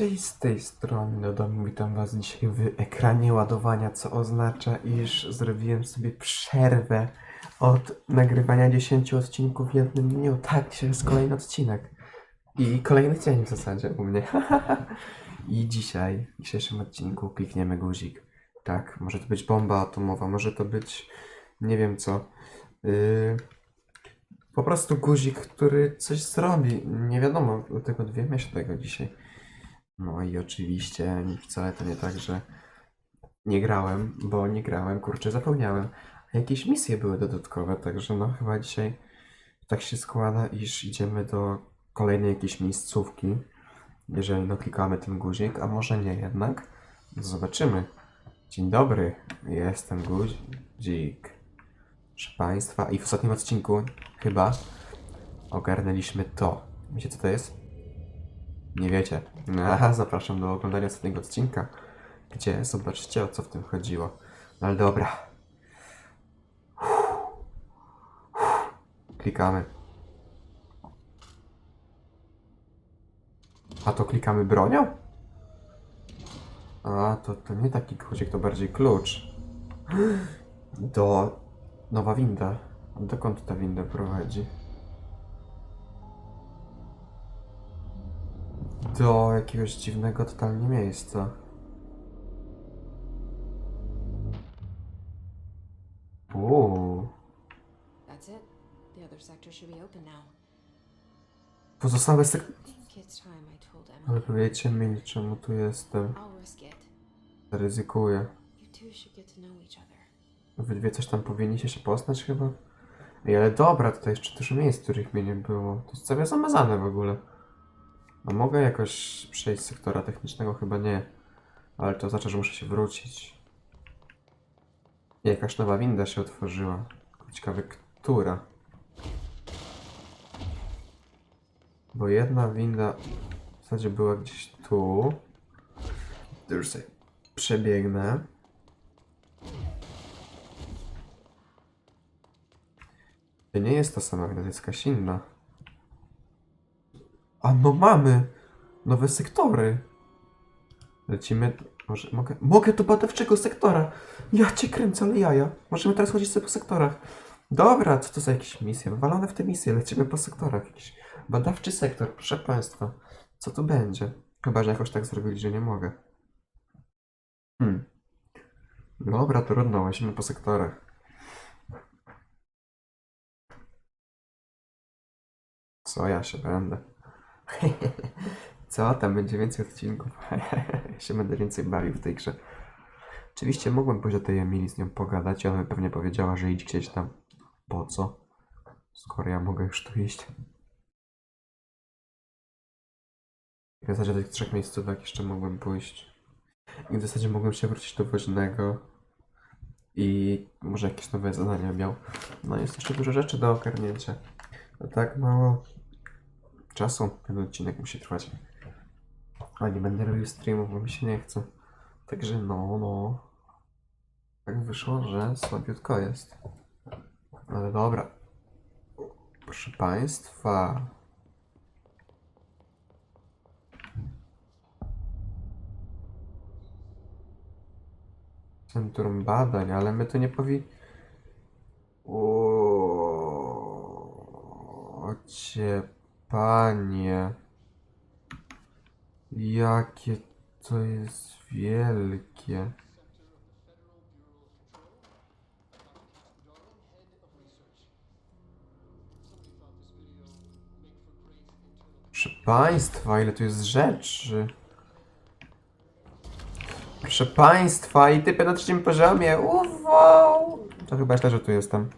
Cześć z tej strony domu, witam was dzisiaj w ekranie ładowania, co oznacza, iż zrobiłem sobie przerwę od nagrywania 10 odcinków w jednym dniu. Tak, dzisiaj jest kolejny odcinek. I kolejny dzień w zasadzie u mnie. I dzisiaj, w dzisiejszym odcinku klikniemy guzik. Tak, może to być bomba atomowa, może to być nie wiem co. Yy, po prostu guzik, który coś zrobi. Nie wiadomo, dlatego dowiemy się tego dzisiaj. No i oczywiście wcale to nie tak, że nie grałem, bo nie grałem, kurczę, zapomniałem. A jakieś misje były dodatkowe, także no chyba dzisiaj tak się składa, iż idziemy do kolejnej jakiejś miejscówki, jeżeli no klikamy ten guzik, a może nie jednak. Zobaczymy. Dzień dobry, jestem guzik. Proszę Państwa, i w ostatnim odcinku chyba ogarnęliśmy to. Wiecie co to jest? Nie wiecie. Aha, zapraszam do oglądania ostatniego odcinka, gdzie zobaczycie o co w tym chodziło. No ale dobra. Klikamy. A to klikamy bronią? A, to, to nie taki guzik, to bardziej klucz. Do... Nowa winda. Dokąd ta winda prowadzi? Do jakiegoś dziwnego totalnie miejsca. Uuu. Pozostałe sek... Ale Emily. powiedzcie mi, czemu tu jestem. Ryzykuję. Wy dwie coś tam powinniście się poznać chyba? Ej, ale dobra, tutaj jeszcze dużo miejsc, których mnie nie było. To jest całe zamazane w ogóle. A mogę jakoś przejść z sektora technicznego? Chyba nie. Ale to oznacza, że muszę się wrócić. Jakaś nowa winda się otworzyła. Ciekawe, która. Bo jedna winda w zasadzie była gdzieś tu. To już sobie przebiegnę. To nie jest ta sama winda, to jest jakaś inna. A no mamy! Nowe sektory. Lecimy. Może mogę. Mogę do badawczego sektora! Ja cię kręcę, ale jaja. Możemy teraz chodzić sobie po sektorach. Dobra, co to za jakieś misje? Wywalone w te misje, lecimy po sektorach. Jakiś badawczy sektor, proszę państwa. Co tu będzie? Chyba, że jakoś tak zrobili, że nie mogę. Hmm. Dobra, trudno, lecimy po sektorach. Co ja się będę? Co tam będzie więcej odcinków? ja się będę więcej bawił w tej grze. Oczywiście mogłem pójść do tej Emilii z nią pogadać i ona by pewnie powiedziała, że idź gdzieś tam. Po co? Skoro ja mogę już tu iść. W zasadzie tych trzech miejscówek jeszcze mogłem pójść. I w zasadzie mogłem się wrócić do woźnego. I może jakieś nowe zadania miał. No jest jeszcze dużo rzeczy do ogarnięcia. No tak mało czasu ten odcinek musi trwać. A nie będę robił streamów, bo mi się nie chce. Także no, no. Tak wyszło, że słabiutko jest. Ale dobra. Proszę Państwa. Centrum badań, ale my tu nie powi... O cię, panie. Jakie to jest wielkie. Proszę Państwa, ile tu jest rzeczy. Proszę Państwa, i typy na trzecim poziomie. Uwo! To chyba źle, że tu jestem.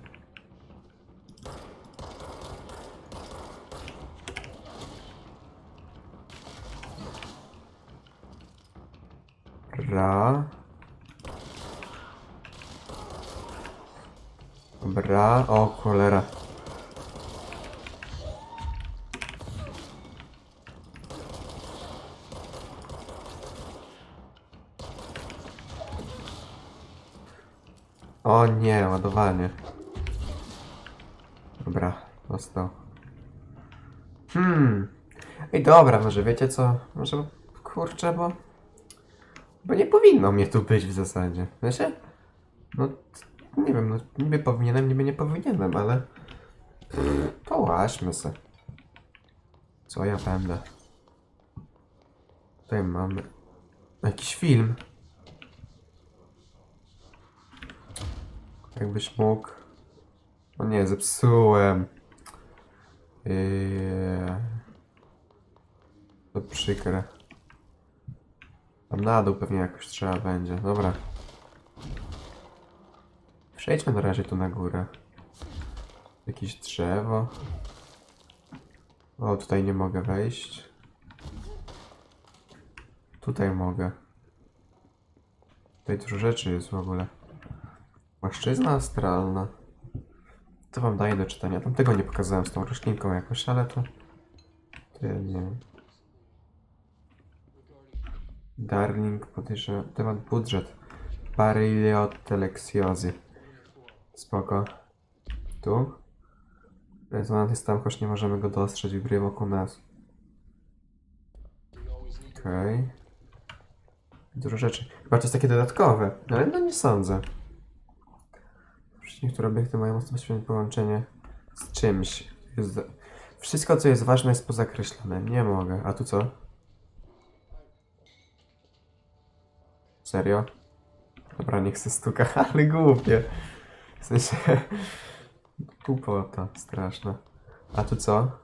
Ra. Dobra, o cholera. O nie, ładowanie. Dobra, dostał. Hmm. Ej, dobra, może wiecie co? Może kurczę, bo... Bo nie powinno mnie tu być w zasadzie. Wiecie? No, nie wiem, no niby powinienem, niby nie powinienem, ale... Połaźmy se. Co ja będę? Tutaj mamy... Jakiś film. Jakbyś mógł... O nie, zepsułem. Eee... To przykre. Tam na dół pewnie jakoś trzeba będzie. Dobra. Przejdźmy na razie tu na górę. Jakieś drzewo. O, tutaj nie mogę wejść. Tutaj mogę. Tutaj dużo rzeczy jest w ogóle. Płaszczyzna astralna. To wam daję do czytania. Tam tego nie pokazałem z tą roślinką jakoś, ale to... To ja nie wiem. Darling podejrzewa... Temat budżet. Barylioteleksiozy. Spoko. Tu? Rezonant jest tam, choć nie możemy go dostrzec, wibruje wokół nas. Okej. Dużo rzeczy. Chyba to jest takie dodatkowe, ale no nie sądzę. Przecież niektóre obiekty mają bezpośrednie połączenie z czymś. Jest... Wszystko, co jest ważne, jest pozakreślone. Nie mogę. A tu co? Serio? Dobra, niech se stuka, ale głupie. W sensie... Głupota straszna. A tu co?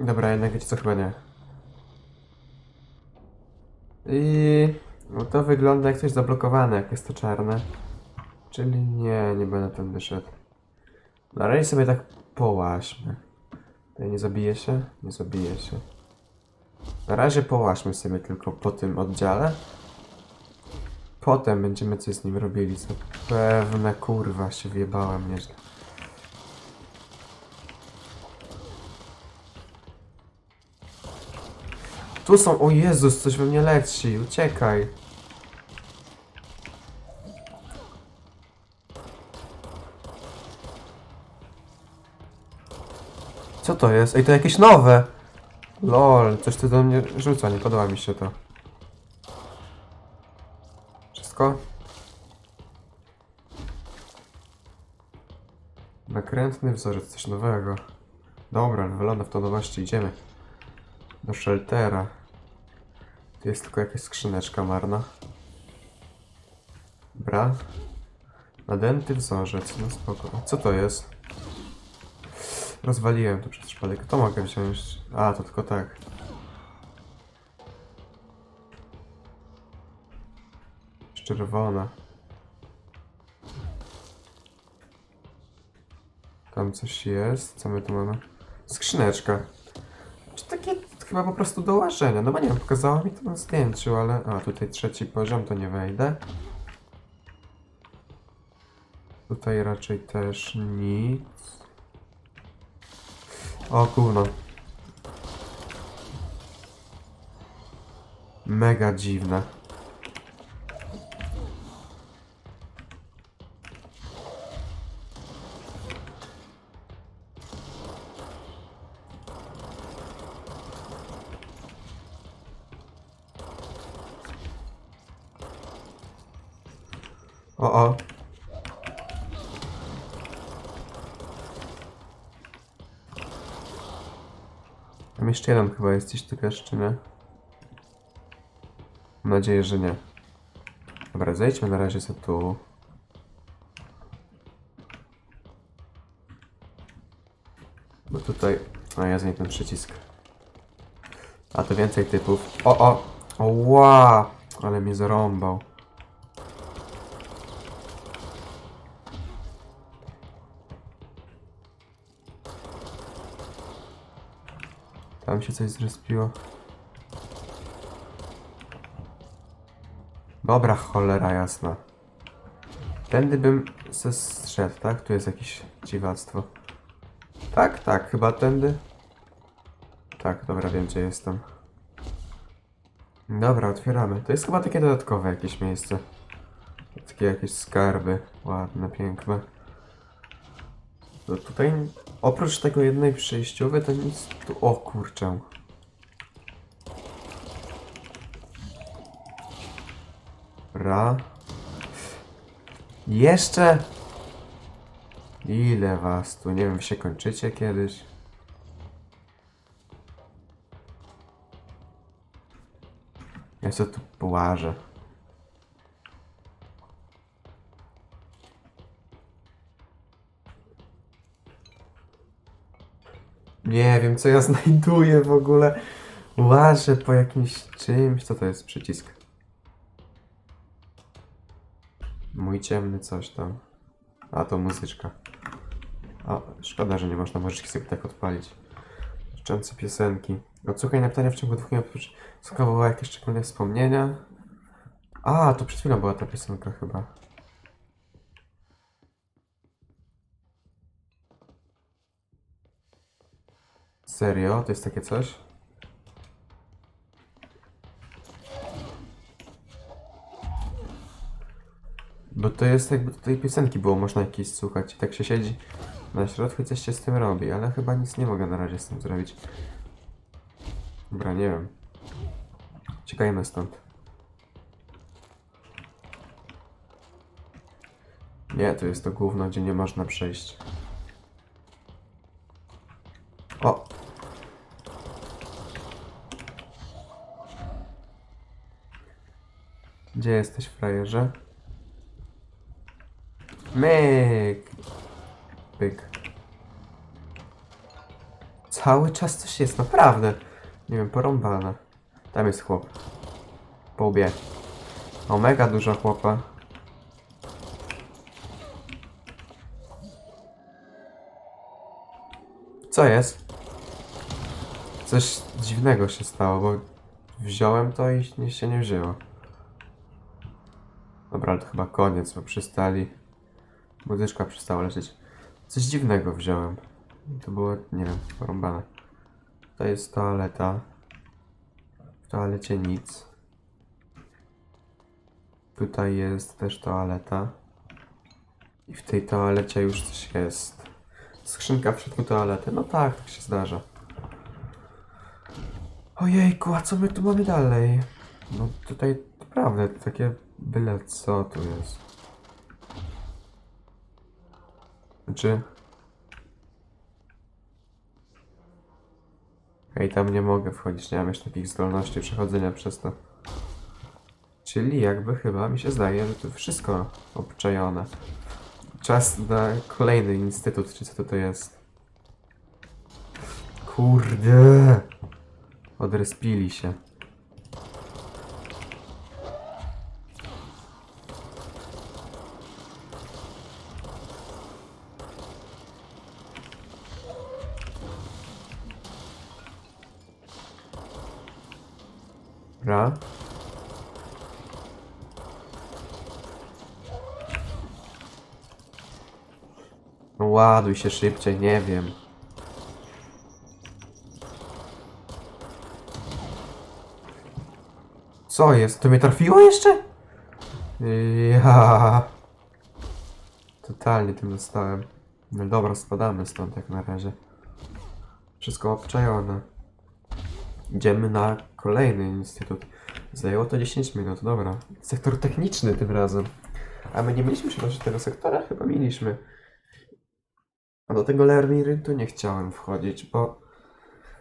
Dobra, jednak wiecie co, chyba nie. I... No to wygląda jak coś zablokowane, jak jest to czarne. Czyli nie, nie będę tędy szedł. Na razie sobie tak połaźmy. Tutaj nie zabije się? Nie zabije się. Na razie połaźmy sobie tylko po tym oddziale. Potem będziemy coś z nim robili. Zapewne kurwa się wjebałem nieźle. Tu są, o Jezus, coś we mnie leci, uciekaj. Co to jest? Ej, to jakieś nowe! Lol, coś tu do mnie rzuca, nie podoba mi się to. Wszystko? Nakrętny wzorzec, coś nowego. Dobra, wylona w to nowości, idziemy. Do sheltera. Tu jest tylko jakaś skrzyneczka marna. Dobra. Nadęty wzorzec, no spoko. A co to jest? Rozwaliłem to przez przypadek. To mogę wziąć. A, to tylko tak. Czerwona. Tam coś jest. Co my tu mamy? Skrzyneczka. Czy takie chyba po prostu do łażenia? No bo nie wiem, pokazała mi to na zdjęciu, ale... A, tutaj trzeci poziom, to nie wejdę. Tutaj raczej też nic. O kurno. Mega dziwne. O, o. Tam jeszcze jeden chyba jest gdzieś tu jeszcze, nie? Mam nadzieję, że nie. Dobra, zejdźmy na razie sobie tu. Bo tutaj... A ja nie ten przycisk. A to więcej typów. O! O, ła! Ale mnie zarąbał. Tam się coś zrespiło. Dobra, cholera jasna. Tędy bym se zszedł, tak? Tu jest jakieś dziwactwo. Tak, tak, chyba tędy. Tak, dobra, wiem gdzie jestem. Dobra, otwieramy. To jest chyba takie dodatkowe jakieś miejsce. Takie jakieś skarby. Ładne, piękne. To tutaj oprócz tego jednej przejściowej to nic tu... O kurczę. Ra. Jeszcze? Ile was tu? Nie wiem, się kończycie kiedyś? Ja co tu połażę? Nie wiem, co ja znajduję w ogóle. Łażę po jakimś czymś. Co to jest przycisk? Mój ciemny coś tam. A to muzyczka. A, szkoda, że nie można muzyczki sobie tak odpalić. Życzące piosenki. Odsłuchaj napisania w ciągu dwóch minut. Słuchało jakieś szczególne wspomnienia. A, to przed chwilą była ta piosenka chyba. Serio? To jest takie coś? Bo to jest jakby tutaj piosenki było można jakieś słuchać i tak się siedzi na środku i coś się z tym robi, ale chyba nic nie mogę na razie z tym zrobić. Dobra, nie wiem. Uciekajmy stąd. Nie, to jest to gówno, gdzie nie można przejść. O! Gdzie jesteś, frajerze? Myk! Pyk. Cały czas coś jest, naprawdę. Nie wiem, porąbane. Tam jest chłop. Po łbie. O, mega dużo chłopa. Co jest? Coś dziwnego się stało, bo wziąłem to i się nie wzięło. Dobra, to chyba koniec, bo przystali. Muzyczka przestała lecieć. Coś dziwnego wziąłem. To było, nie wiem, porąbane. To jest toaleta. W toalecie nic. Tutaj jest też toaleta. I w tej toalecie już coś jest. Skrzynka w środku toalety. No tak, tak się zdarza. Ojejku, a co my tu mamy dalej? No tutaj naprawdę takie byle co tu jest. Znaczy... Ej, tam nie mogę wchodzić, nie mam jeszcze takich zdolności przechodzenia przez to. Czyli jakby chyba mi się zdaje, że tu wszystko obczajone. Czas na kolejny instytut, czy co to jest. Kurde! Odrespili się. Ra. No ładuj się szybciej, nie wiem. Co jest? To mnie trafiło jeszcze? Ja. Totalnie tym dostałem. No dobra, spadamy stąd jak na razie. Wszystko obczajone. Idziemy na kolejny instytut. Zajęło to 10 minut, dobra. Sektor techniczny tym razem. A my nie mieliśmy przenosić tego sektora? Chyba mieliśmy. A do tego labiryntu nie chciałem wchodzić, bo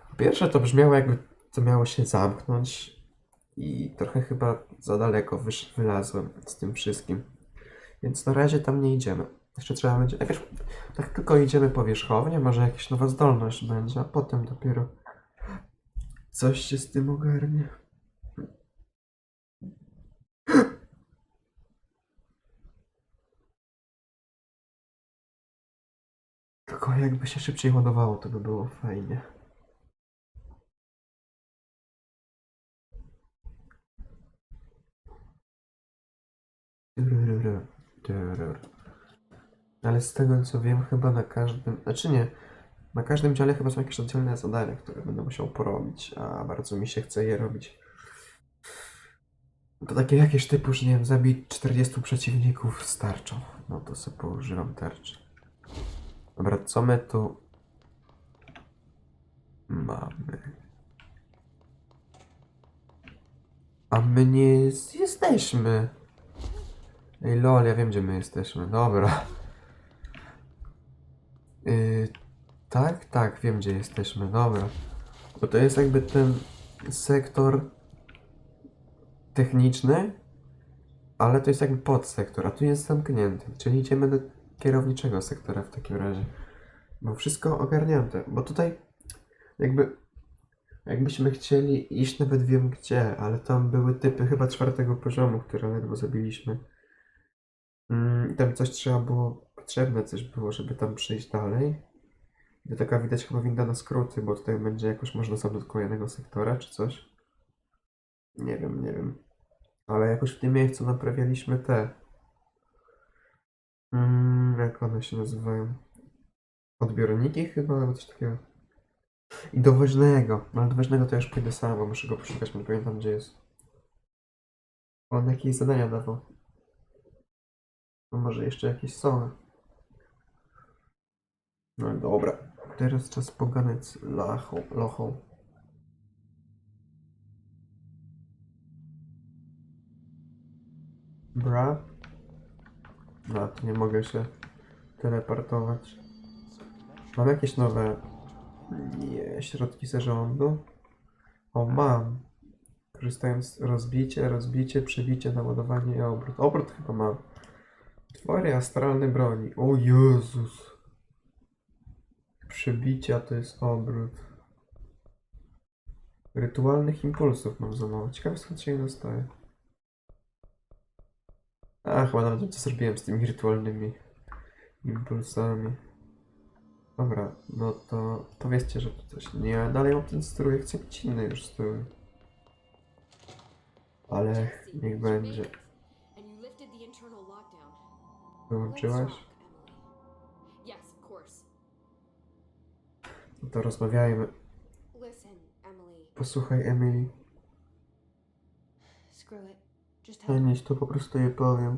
po pierwsze to brzmiało jakby to miało się zamknąć i trochę chyba za daleko wysz, wylazłem z tym wszystkim. Więc na razie tam nie idziemy. Jeszcze trzeba będzie. Najpierw tak tylko idziemy powierzchownie, może jakaś nowa zdolność będzie, a potem dopiero coś się z tym ogarnie. Tylko jakby się szybciej ładowało, to by było fajnie. Ale z tego co wiem, chyba na każdym. Znaczy nie. Na każdym dziale chyba są jakieś oddzielne zadania, które będę musiał porobić, a bardzo mi się chce je robić. To takie jakieś typu, że nie wiem, zabić 40 przeciwników starczą. No to sobie poużywam tarczy. Dobra, co my tu mamy? A my nie jest, jesteśmy. Ej lol, ja wiem gdzie my jesteśmy. Dobra. Yy, tak, tak, wiem gdzie jesteśmy. Dobra. Bo to jest jakby ten sektor techniczny, ale to jest jakby podsektor, a tu jest zamknięty. Czyli idziemy do kierowniczego sektora w takim razie. Bo wszystko ogarnięte. Bo tutaj jakby jakbyśmy chcieli iść nawet wiem gdzie, ale tam były typy chyba czwartego poziomu, które ledwo zabiliśmy. Mm, tam coś trzeba było, potrzebne coś było, żeby tam przejść dalej. I taka widać chyba winda na skróty, bo tutaj będzie jakoś można sam do kolejnego sektora czy coś. Nie wiem, nie wiem. Ale jakoś w tym miejscu naprawialiśmy te. Mm, jak one się nazywają? Odbiorniki chyba, albo coś takiego. I do woźnego. No, ale do woźnego to już pójdę sam, bo muszę go poszukać, bo nie pamiętam gdzie jest. On jakieś zadania dawał. No może jeszcze jakieś są. No dobra. Teraz czas pogadać z Lachą. Lochą. Bra? No, to nie mogę się teleportować. Mam jakieś nowe nie, środki zarządu? O, mam. Korzystając rozbicie, rozbicie, przebicie, naładowanie i obrót. Obrót chyba mam. Twory astralne broni. O Jezus. Przebicia to jest obrót. Rytualnych impulsów mam za mało. Ciekawe skąd się je dostaje. A, chyba nawet wiem, co zrobiłem z tymi rytualnymi impulsami. Dobra, no to powiedzcie, że to coś. Nie, ja dalej mam ten strój, ja chcę mieć inny już strój. Ale niech będzie. Wyłączyłaś? To rozmawiajmy. Posłuchaj, Emily. Nic, to po prostu je powiem.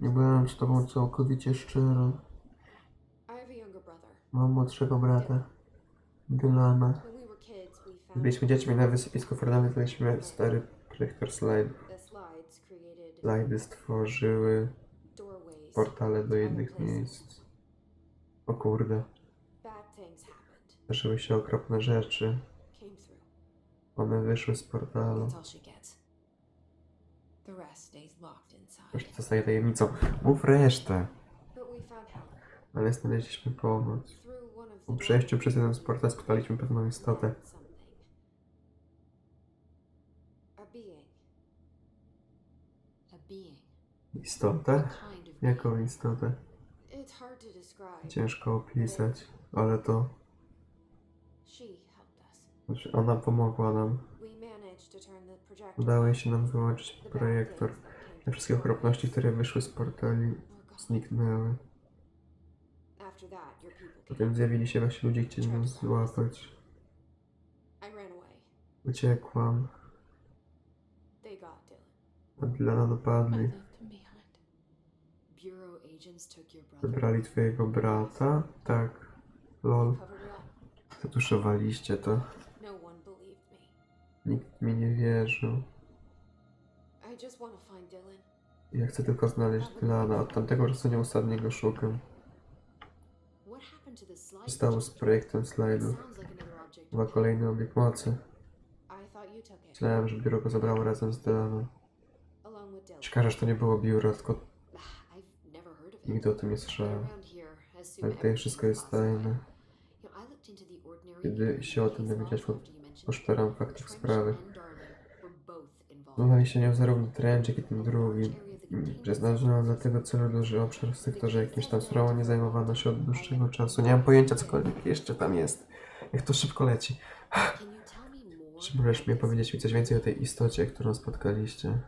Nie byłem z tobą całkowicie szczery. Mam młodszego brata. Dylana. Gdy byliśmy dziećmi na wysypisku Fernandy, znaleźliśmy stary projektor slide. Slajdy stworzyły portale do jednych miejsc. O kurde. Zdarzyły się okropne rzeczy. One wyszły z portalu. To zostaje tajemnicą. Mów resztę. Ale znaleźliśmy pomoc. Po przejściu przez jeden z portali spotkaliśmy pewną istotę. Istotę? Jaką istotę? Ciężko opisać, ale to... She helped us. Znaczy ona pomogła nam. We managed to turn the projector Udało się nam wyłączyć projektor. things that came Te wszystkie okropności, które wyszły z portali, zniknęły. After that, your people came. Potem zjawili się wasi ludzie, chcieli nas złapać. Uciekłam, a Dylana dopadli. Wybrali twojego brata? Tak. Lol. Zatuszowaliście to. No. Nikt mi nie wierzył. Ja chcę tylko znaleźć Dylana. Od tamtego czasu nieustannie go szukam. Stało z projektem slajdów? Chyba kolejny obieg mocy. Myślałem, że biuro go zabrało razem z Dylanem. Ciekawe, że to nie było biuro, tylko Ah, nigdy o tym nie słyszałem. Ale tutaj wszystko jest tajne. Kiedy się o tym poszperam w it. faktach Trench sprawy. involved. Zajmowali się nią zarówno Trench, jak i ten drugi. Przeznaczono dla tego celu duży obszar w sektorze jakimś tam sprawą nie zajmowano się od dłuższego czasu. Nie mam pojęcia, cokolwiek jeszcze tam jest. Jak to szybko leci. Czy możesz mi powiedzieć mi coś więcej o tej istocie, którą spotkaliście?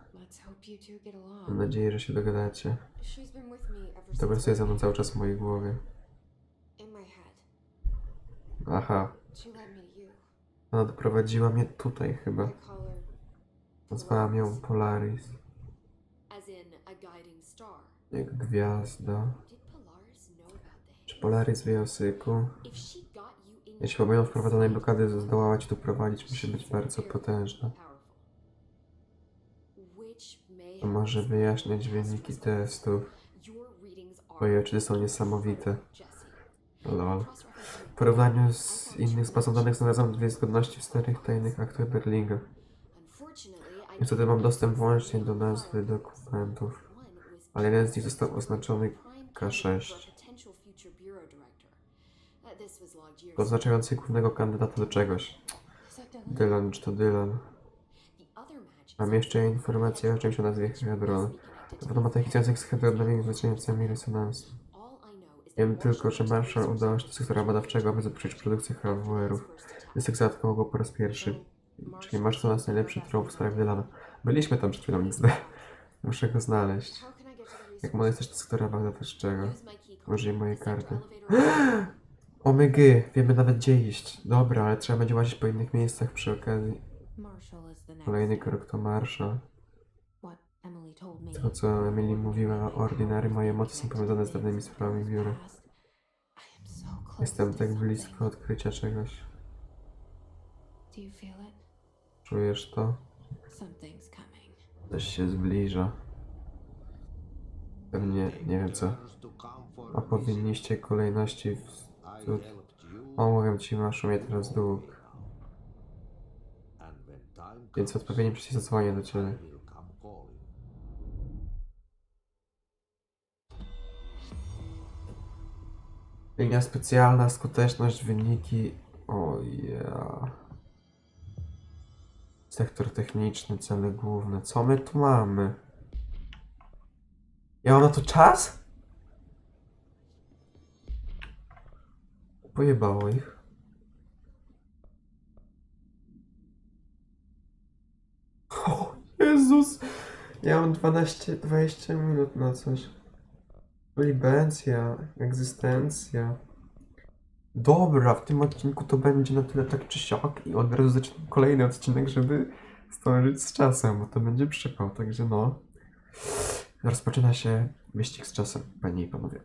Mam nadzieję, że się dogadacie. To pracuje ze mną cały czas w mojej głowie. Aha, Ona doprowadziła mnie tutaj chyba. Nazwałam ją Polaris. Jak gwiazda. Czy? Polaris wie o syku? Jeśli pomimo wprowadzonej blokady zdołała ci tu prowadzić, musi być bardzo potężna. To może wyjaśniać wyniki testów. Jej oczy są niesamowite. Lol. Porównaniu z innych z bazą danych dwie zgodności w starych tajnych aktach Berlinga. Niestety mam dostęp wyłącznie do nazwy dokumentów, ale jeden z nich został oznaczony K6, oznaczający głównego kandydata do czegoś. Dylan, czy to Dylan? Mam jeszcze informację o czymś o nazwie Hedron. To pewno ma taki związek z Hedronowymi wyczeniającymi resonansu. Wiem tylko, że Marshall udało się do sektora badawczego, aby zapocząć produkcję hardware'ów. Jest tak zadatkowo go po raz pierwszy. Czyli masz to nas najlepszy trop w sprawach Dylana. Byliśmy tam przed chwilą, XD. Muszę go znaleźć. Jak mogę jesteś do sektora badawczego? Użyj mojej karty. Omygy, wiemy nawet gdzie iść. Dobra, ale trzeba będzie łazić po innych miejscach przy okazji. Kolejny krok to Marshall. To, co Emily mówiła o Ordinary, moje moce są powiązane z dawnymi sprawami biura. Jestem tak blisko odkrycia czegoś. Czujesz to? Coś się zbliża. Pewnie, nie wiem co. A powinniście kolejności w... Tu... O, mówię ci, masz u mnie teraz dług. Więc odpowiednim zadzwonię do ciebie. Linia specjalna, skuteczność, wyniki. O ja. Sektor techniczny, cele główne. Co my tu mamy? Ja mam na to czas? Pojebało ich. O Jezus! Ja mam 12, 20 minut na coś. Libencja, egzystencja. Dobra, w tym odcinku to będzie na tyle tak czy siak i od razu zacznę kolejny odcinek, żeby zdążyć z czasem, bo to będzie przypał, także no. Rozpoczyna się wyścig z czasem, panie i panowie.